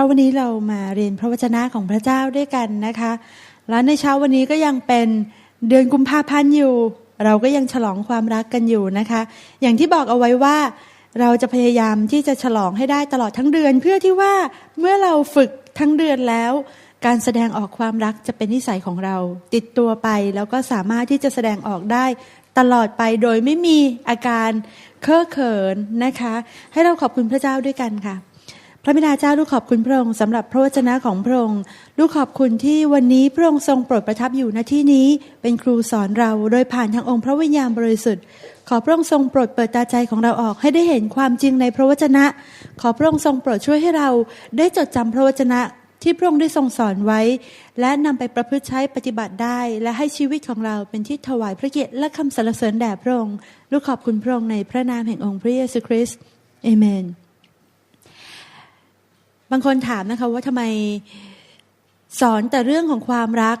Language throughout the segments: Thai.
ช้าวันนี้เรามาเรียนพระวจนะของพระเจ้าด้วยกันนะคะ แล้วในเช้าวันนี้ก็ยังเป็นเดือนกุมภาพันธ์อยู่ เราก็ยังฉลองความรักกันอยู่นะคะ อย่างที่บอกเอาไว้ว่าเราจะพยายามที่จะฉลองให้ได้ตลอดทั้งเดือน เพื่อที่ว่าเมื่อเราฝึกทั้งเดือนแล้ว การแสดงออกความรักจะเป็นนิสัยของเรา ติดตัวไปแล้วก็สามารถที่จะแสดงออกได้ตลอดไปโดยไม่มีอาการเคอะเขินนะคะ ให้เราขอบคุณพระเจ้าด้วยกันค่ะ ระบิดาเจ้าลูกขอบคุณพระองค์สำหรับพระวจนะของพระองค์ลูกขอบคุณที่วันนี้พระองค์ทรงโปรดประทับอยู่ณที่นี้เป็นครูสอนเราโดยผ่านทางองค์พระวิญญาณบริสุทธิ์ ขอพระองค์ทรงโปรดเปิดตาใจของเราออกให้ได้เห็นความจริงในพระวจนะ ขอพระองค์ทรงโปรดช่วยให้เราได้จดจำพระวจนะที่พระองค์ได้ทรงสอนไว้ และนำไปประพฤติใช้ปฏิบัติได้ และให้ชีวิตของเราเป็นที่ถวายพระเกียรติและคำสรรเสริญแด่พระองค์ลูกขอบคุณพระองค์ในพระนามแห่งองค์พระเยซูคริสต์เอเมน บางคนถามนะคะว่าทำไมสอนแต่เรื่องของความรัก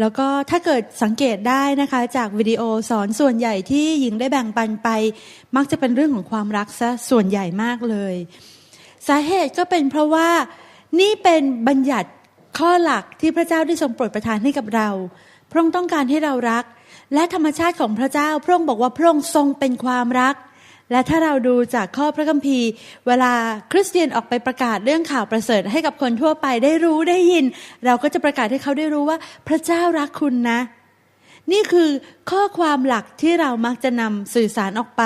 แล้วก็ถ้าเกิดสังเกตได้นะคะ จากวิดีโอสอนส่วนใหญ่ที่หญิงได้แบ่งปันไป มักจะเป็นเรื่องของความรักซะส่วนใหญ่มากเลย สาเหตุก็เป็นเพราะว่านี่เป็นบัญญัติข้อหลักที่พระเจ้าได้ทรงโปรดประทานให้กับเรา พระองค์ต้องการให้เรารัก และธรรมชาติของพระเจ้า พระองค์บอกว่าพระองค์ทรงเป็นความรัก และถ้าเราดูจากข้อพระคัมภีร์ เวลาคริสเตียนออกไปประกาศเรื่องข่าวประเสริฐให้กับคนทั่วไปได้รู้ได้ยิน เราก็จะประกาศให้เขาได้รู้ว่าพระเจ้ารักคุณนะ นี่คือข้อความหลักที่เรามักจะนำสื่อสารออกไป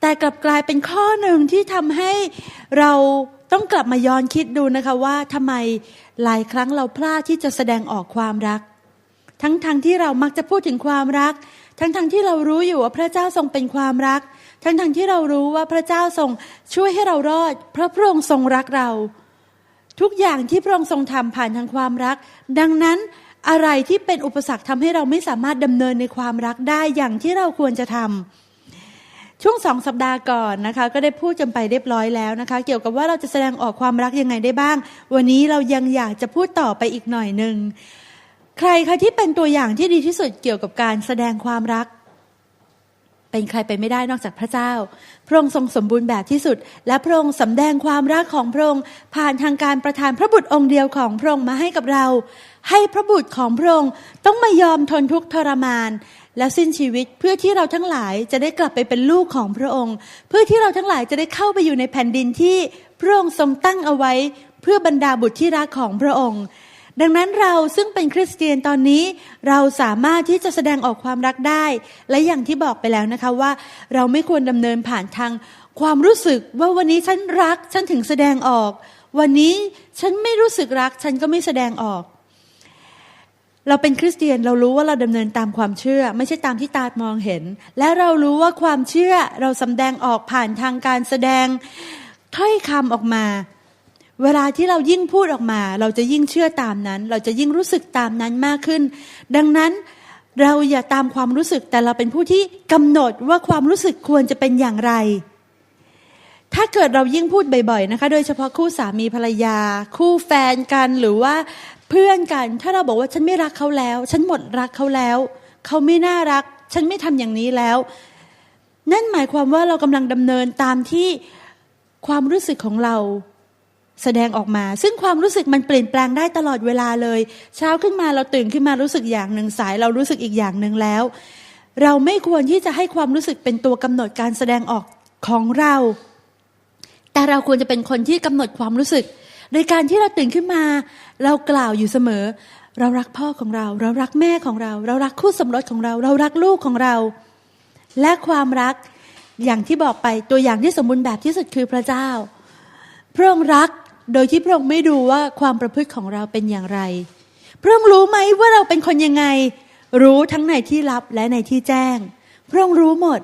แต่กลับกลายเป็นข้อหนึ่งที่ทำให้เราต้องกลับมาย้อนคิดดูนะคะว่าทำไมหลายครั้งเราพลาดที่จะแสดงออกความรัก ทั้งๆทที่เรามักจะพูดถึงความรัก ทั้งๆทที่เรารู้อยู่ว่าพระเจ้าทรงเป็นความรัก ทั้งๆทที่เรารู้ว่าพระเจ้าทรงช่วยให้เรารอด เพราะพระองค์ทรงรักเรา ทุกอย่างที่พระองค์ทรงทำผ่านทางความรัก ดังนั้นอะไรที่เป็นอุปสรรคทำให้เราไม่สามารถดำเนินในความรักได้อย่างที่เราควรจะทำช่วงสองสัปดาห์ก่อนนะคะ ก็ได้พูดจนไปเรียบร้อยแล้วนะคะ เกี่ยวกับว่าเราจะแสดงออกความรักยังไงได้บ้าง วันนี้เรายังอยากจะพูดต่อไปอีกหน่อยหนึ่งใครคะที่เป็นตัวอย่างที่ดีที่สุดเกี่ยวกับการแสดงความรัก เป็นใครไปไม่ได้นอกจากพระเจ้า พระองค์ทรงสมบูรณ์แบบที่สุด และพระองค์สำแดงความรักของพระองค์ผ่านทางการประทานพระบุตรองค์เดียวของพระองค์มาให้กับเรา ให้พระบุตรของพระองค์ต้องมายอมทนทุกข์ทรมาน และสิ้นชีวิตเพื่อที่เราทั้งหลายจะได้กลับไปเป็นลูกของพระองค์ เพื่อที่เราทั้งหลายจะได้เข้าไปอยู่ในแผ่นดินที่พระองค์ทรงตั้งเอาไว้ เพื่อบรรดาบุตรที่รักของพระองค์ ดังนั้นเราซึ่งเป็นคริสเตียนตอนนี้ เราสามารถที่จะแสดงออกความรักได้ และอย่างที่บอกไปแล้วนะคะว่า เราไม่ควรดำเนินผ่านทางความรู้สึกว่าวันนี้ฉันรักฉันถึงแสดงออก วันนี้ฉันไม่รู้สึกรัก ฉันก็ไม่แสดงออก เราเป็นคริสเตียนเรารู้ว่าเราดำเนินตามความเชื่อ ไม่ใช่ตามที่ตามองเห็น และเรารู้ว่าความเชื่อเราสำแดงออกผ่านทางการแสดงถ้อยคำออกมา เวลาที่เรายิ่งพูดออกมา เราจะยิ่งเชื่อตามนั้น เราจะยิ่งรู้สึกตามนั้นมากขึ้น ดังนั้นเราอย่าตามความรู้สึกแต่เราเป็นผู้ที่กำหนดว่าความรู้สึกควรจะเป็นอย่างไร ถ้าเกิดเรายิ่งพูดบ่อยๆนะคะ โดยเฉพาะคู่สามีภรรยา คู่แฟนกันหรือว่าเพื่อนกัน ถ้าเราบอกว่าฉันไม่รักเขาแล้ว ฉันหมดรักเขาแล้วเขาไม่น่ารัก ฉันไม่ทำอย่างนี้แล้ว นั่นหมายความว่าเรากำลังดำเนินตามที่ความรู้สึกของเรา แสดงออกมา ซึ่งความรู้สึกมันเปลี่ยนแปลงได้ตลอดเวลาเลย เช้าขึ้นมาเราตื่นขึ้นมารู้สึกอย่างหนึ่งสาย เรารู้สึกอีกอย่างหนึ่งแล้ว เราไม่ควรที่จะให้ความรู้สึกเป็นตัวกำหนดการแสดงออกของเรา แต่เราควรจะเป็นคนที่กำหนดความรู้สึกในการที่เราตื่นขึ้นมา เรากล่าวอยู่เสมอ เรารักพ่อของเรา เรารักแม่ของเรา เรารักคู่สมรสของเรา เรารักลูกของเรา และความรักอย่างที่บอกไปตัวอย่างที่สมบูรณ์แบบที่สุดคือพระเจ้าพระองค์รัก โดยที่พระองค์ไม่ดูว่าความประพฤติของเราเป็นอย่างไร พระองค์รู้ไหมว่าเราเป็นคนยังไง รู้ทั้งในที่ลับและในที่แจ้ง พระองค์รู้หมด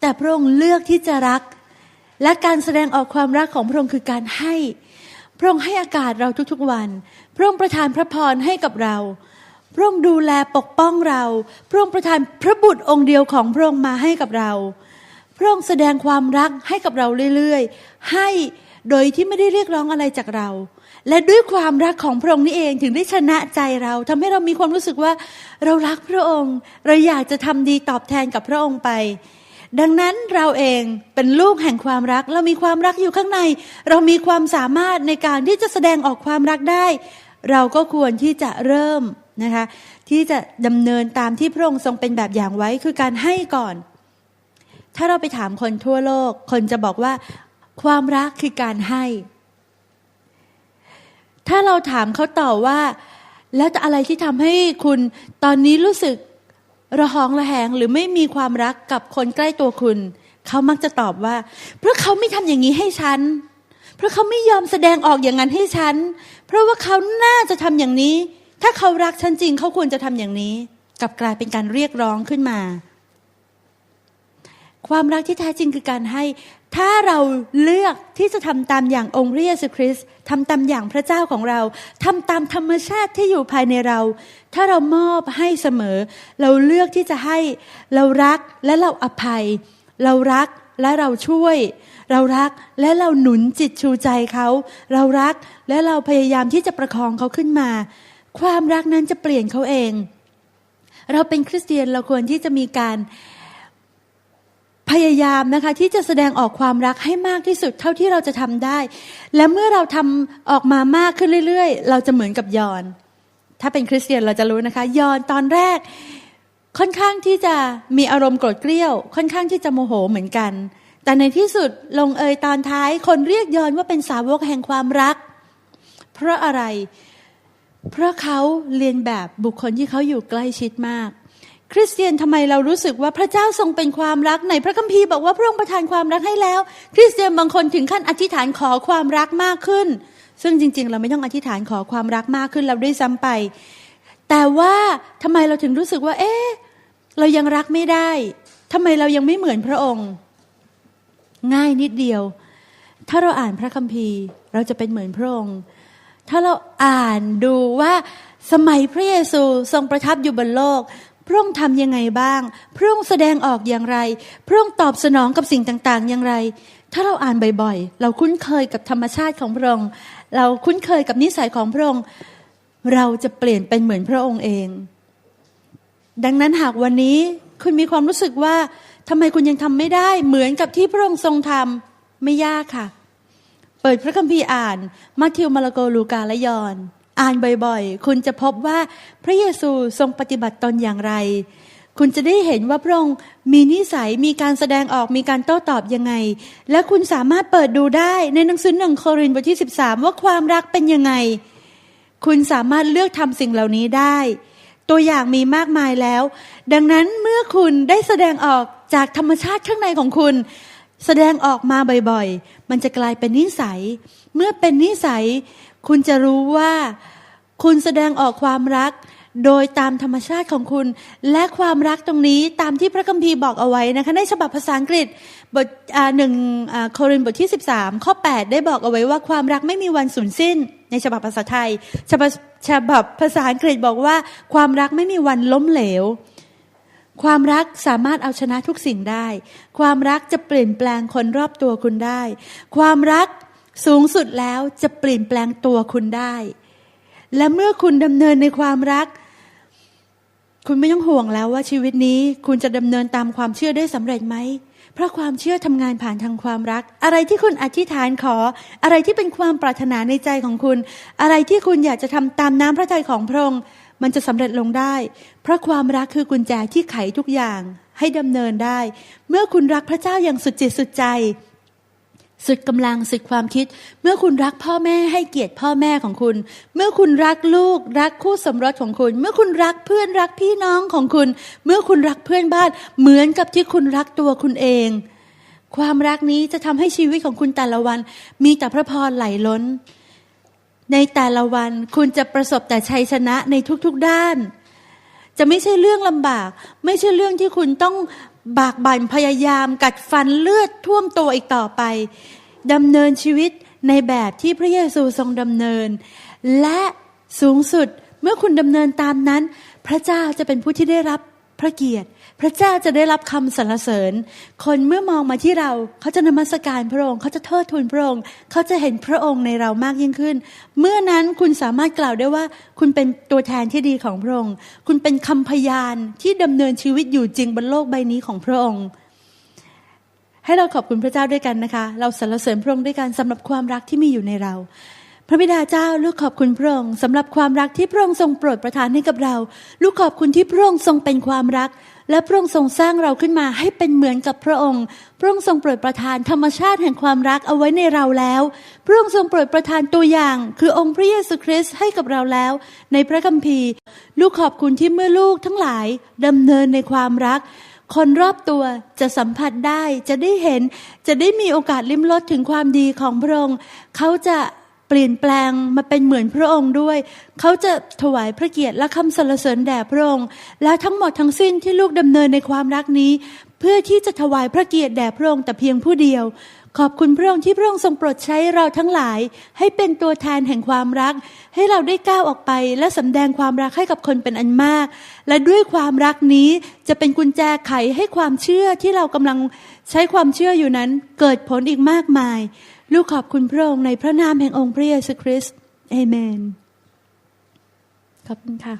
แต่พระองค์เลือกที่จะรัก และการแสดงออกความรักของพระองค์คือการให้ พระองค์ให้อากาศเราทุกๆวัน พระองค์ประทานพระพรให้กับเรา พระองค์ดูแลปกป้องเรา พระองค์ประทานพระบุตรองค์เดียวของพระองค์มาให้กับเรา พระองค์แสดงความรักให้กับเราเรื่อยๆ ให้ โดยที่ไม่ได้เรียกร้องอะไรจากเรา และด้วยความรักของพระองค์นี่เองถึงได้ชนะใจเราทำให้เรามีความรู้สึกว่า เรารักพระองค์ เราอยากจะทำดีตอบแทนกับพระองค์ไป ดังนั้นเราเองเป็นลูกแห่งความรัก เรามีความรักอยู่ข้างใน เรามีความสามารถในการที่จะแสดงออกความรักได้ เราก็ควรที่จะเริ่มนะคะที่จะดำเนินตามที่พระองค์ทรงเป็นแบบอย่างไว้คือการให้ก่อน ถ้าเราไปถามคนทั่วโลก คนจะบอกว่า ความรักคือการให้ ถ้าเราถามเขาต่อว่า แล้วอะไรที่ทำให้คุณตอนนี้รู้สึกระหองระแหงหรือไม่มีความรักกับคนใกล้ตัวคุณ เขามักจะตอบว่า เพราะเขาไม่ทำอย่างนี้ให้ฉัน เพราะเขาไม่ยอมแสดงออกอย่างนั้นให้ฉัน เพราะว่าเขาน่าจะทำอย่างนี้ ถ้าเขารักฉันจริง เขาควรจะทำอย่างนี้ กลับกลายเป็นการเรียกร้องขึ้นมา ความรักที่แท้จริงคือการให้ ถ้าเราเลือกที่จะทำตามอย่างองค์พระเยซูคริสต์ทำตามอย่างพระเจ้าของเราทำตามธรรมชาติที่อยู่ภายในเรา ถ้าเรามอบให้เสมอ เราเลือกที่จะให้เรารักและเราอภัย เรารักและเราช่วย เรารักและเราหนุนจิตชูใจเขา เรารักและเราพยายามที่จะประคองเขาขึ้นมา ความรักนั้นจะเปลี่ยนเขาเอง เราเป็นคริสเตียนเราควรที่จะมีการ พยายามนะคะที่จะแสดงออกความรักให้มากที่สุดเท่าที่เราจะทำได้ และเมื่อเราทำออกมามากขึ้นเรื่อย ๆ เราจะเหมือนกับยอน ถ้าเป็นคริสเตียนเราจะรู้นะคะ ยอนตอนแรก ค่อนข้างที่จะมีอารมณ์โกรธเกรี้ยว ค่อนข้างที่จะโมโหเหมือนกัน แต่ในที่สุดลงเอยตอนท้ายคนเรียกยอนว่าเป็นสาวกแห่งความรัก เพราะอะไร เพราะเขาเรียนแบบบุคคลที่เขาอยู่ใกล้ชิดมาก คริสเตียนทำไมเรารู้สึกว่าพระเจ้าทรงเป็นความรักในพระคัมภีร์บอกว่าพระองค์ประทานความรักให้แล้ว คริสเตียนบางคนถึงขั้นอธิษฐานขอความรักมากขึ้น ซึ่งจริง ๆ เราไม่ต้องอธิษฐานขอความรักมากขึ้นเราด้วยซ้ำไป แต่ว่าทำไมเราถึงรู้สึกว่า เอ๊ะเรายังรักไม่ได้ทำไมเรายังไม่เหมือนพระองค์ ง่ายนิดเดียว ถ้าเราอ่านพระคัมภีร์ เราจะเป็นเหมือนพระองค์ ถ้าเราอ่านดูว่าสมัยพระเยซูทรงประทับอยู่บนโลก พระองค์ทำยังไงบ้าง พระองค์แสดงออกอย่างไร พระองค์ตอบสนองกับสิ่งต่างๆ อย่างไร ถ้าเราอ่านบ่อยๆ เราคุ้นเคยกับธรรมชาติของพระองค์ เราคุ้นเคยกับนิสัยของพระองค์ เราจะเปลี่ยนเป็นเหมือนพระองค์เอง ดังนั้นหากวันนี้คุณมีความรู้สึกว่าทำไมคุณยังทำไม่ได้ เหมือนกับที่พระองค์ทรงทำไม่ยากค่ะ เปิดพระคัมภีร์อ่าน มัทธิวมาระโกลูกาและยอน อ่านบ่อยๆ คุณจะพบว่าพระเยซูทรงปฏิบัติตนอย่างไร คุณจะได้เห็นว่าพระองค์มีนิสัยมีการแสดงออกมีการโต้ตอบยังไง และคุณสามารถเปิดดูได้ในหนังสือหนึ่งโครินธ์บทที่ 13 ว่าความรักเป็นยังไง คุณสามารถเลือกทำสิ่งเหล่านี้ได้ ตัวอย่างมีมากมายแล้ว ดังนั้นเมื่อคุณได้แสดงออกจากธรรมชาติข้างในของคุณ แสดงออกมาบ่อยๆ มันจะกลายเป็นนิสัย เมื่อเป็นนิสัย คุณจะรู้ว่า คุณแสดงออกความรัก โดยตามธรรมชาติของคุณ และความรักตรงนี้ตามที่พระคัมภีร์บอกเอาไว้นะคะในฉบับภาษาอังกฤษบทหนึ่งโครินบทที่ 13 ข้อ 8 ได้บอกเอาไว้ว่าความรักไม่มีวันสูญสิ้น ในฉบับภาษาไทย ฉบับฉบับภาษาอังกฤษบอกว่า ความรักไม่มีวันล้มเหลว ความรักสามารถเอาชนะทุกสิ่งได้ ความรักจะเปลี่ยนแปลงคนรอบตัวคุณได้ ความรักสูงสุดแล้วจะเปลี่ยนแปลงตัวคุณได้ และเมื่อคุณดำเนินในความรัก คุณไม่ต้องห่วงแล้วว่าชีวิตนี้คุณจะดำเนินตามความเชื่อได้สำเร็จไหม เพราะความเชื่อทำงานผ่านทางความรัก อะไรที่คุณอธิษฐานขอ อะไรที่เป็นความปรารถนาในใจของคุณ อะไรที่คุณอยากจะทำตามน้ำพระทัยของพระองค์ มันจะสำเร็จลงได้ เพราะความรักคือกุญแจที่ไขทุกอย่างให้ดำเนินได้ เมื่อคุณรักพระเจ้าอย่างสุดจิตสุดใจ สุดกำลังสุดความคิด เมื่อคุณรักพ่อแม่ให้เกียรติพ่อแม่ของคุณ เมื่อคุณรักลูก รักคู่สมรสของคุณ เมื่อคุณรักเพื่อนรักพี่น้องของคุณ เมื่อคุณรักเพื่อนบ้าน เหมือนกับที่คุณรักตัวคุณเอง ความรักนี้จะทำให้ชีวิตของคุณแต่ละวัน มีแต่พระพรไหลล้น ในแต่ละวันคุณจะประสบแต่ชัยชนะในทุก ๆด้าน จะไม่ใช่เรื่องลำบาก ไม่ใช่เรื่องที่คุณต้องบากบั่นพยายามกัดฟันเลือดท่วมตัวอีกต่อไปดำเนินชีวิตในแบบที่พระเยซูทรงดำเนิน และสูงสุดเมื่อคุณดำเนินตามนั้น พระเจ้าจะเป็นผู้ที่ได้รับพระเกียรติ พระเจ้าจะได้รับคำสรรเสริญ คนเมื่อมองมาที่เราเขาจะนมัสการพระองค์เขาจะเทิดทูนพระองค์เขาจะเห็นพระองค์ในเรามากยิ่งขึ้น เมื่อนั้นคุณสามารถกล่าวได้ว่า คุณเป็นตัวแทนที่ดีของพระองค์ คุณเป็นคำพยานที่ดำเนินชีวิตอยู่จริงบนโลกใบนี้ของพระองค์ ให้เราขอบคุณพระเจ้าด้วยกันนะคะ เราสรรเสริญพระองค์ด้วยกันสำหรับความรักที่มีอยู่ในเรา พระบิดาเจ้าลูกขอบคุณพระองค์สำหรับความรักที่พระองค์ทรงโปรดประทานให้กับเรา ลูกขอบคุณที่พระองค์ทรงเป็นความรัก และพระองค์ทรงสร้างเราขึ้นมาให้เป็นเหมือนกับพระองค์ พระองค์ทรงโปรดประทานธรรมชาติแห่งความรักเอาไว้ในเราแล้ว พระองค์ทรงโปรดประทานตัวอย่าง คือองค์พระเยซูคริสต์ให้กับเราแล้ว ในพระคัมภีร์ ลูกขอบคุณที่เมื่อลูกทั้งหลายดำเนินในความรักคนรอบตัวจะสัมผัสได้จะได้เห็น จะได้มีโอกาสลิ้มรสถึงความดีของพระองค์ เขาจะ เปลี่ยนแปลงมาเป็นเหมือนพระองค์ด้วย เขาจะถวายพระเกียรติและคำสรรเสริญแด่พระองค์ และทั้งหมดทั้งสิ้นที่ลูกดำเนินในความรักนี้ เพื่อที่จะถวายพระเกียรติแด่พระองค์แต่เพียงผู้เดียว ขอบคุณพระองค์ที่พระองค์ทรงโปรดใช้เราทั้งหลาย ให้เป็นตัวแทนแห่งความรัก ให้เราได้ก้าวออกไป และสำแดงความรักให้กับคนเป็นอันมาก และด้วยความรักนี้จะเป็นกุญแจไขให้ความเชื่อที่เรากำลังใช้ความเชื่ออยู่นั้นเกิดผลอีกมากมาย ลูกขอบคุณพระองค์ในพระนามแห่งองค์พระเยซูคริสต์เอเมน ขอบคุณค่ะ